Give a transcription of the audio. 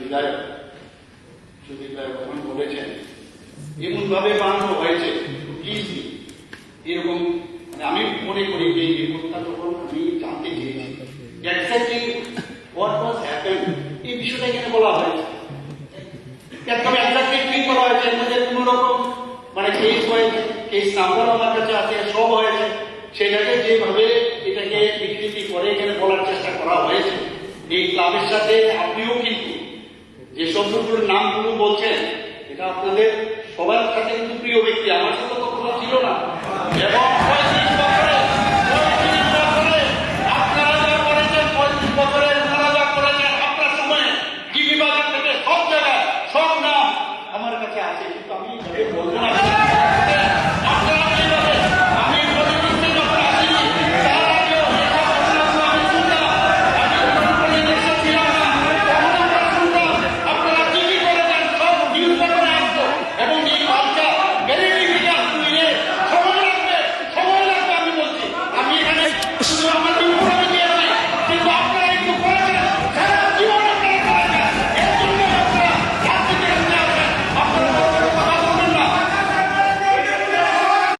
বিধায়ক সুদীপ রায় বলেছেন? এমন ভাবে বানানো হয়েছে এরকম মানে আমি মনে করি যে এই আমি জানতে চেয়েছি এক্স্যাক্টলি হোয়াট ওয়াজ হ্যাপেন এই বিষয়টা এখানে বলা হয়েছে। একদম এক্স্যাক্টলি করা হয়েছে রকম মানে কেস হয়েছে কেস নাম্বার আমার কাছে আছে, সব হয়েছে। সেটাকে যেভাবে এই ক্লাবের সাথে আপনিও কিন্তু যে সম্পর্কগুলোর নামগুলো বলছেন, এটা আপনাদের সবার সাথে কিন্তু প্রিয় ব্যক্তি, আমার সাথে তো কোনো ছিল না। এবং আমার কাছে আছে, কিন্তু আমি বললাম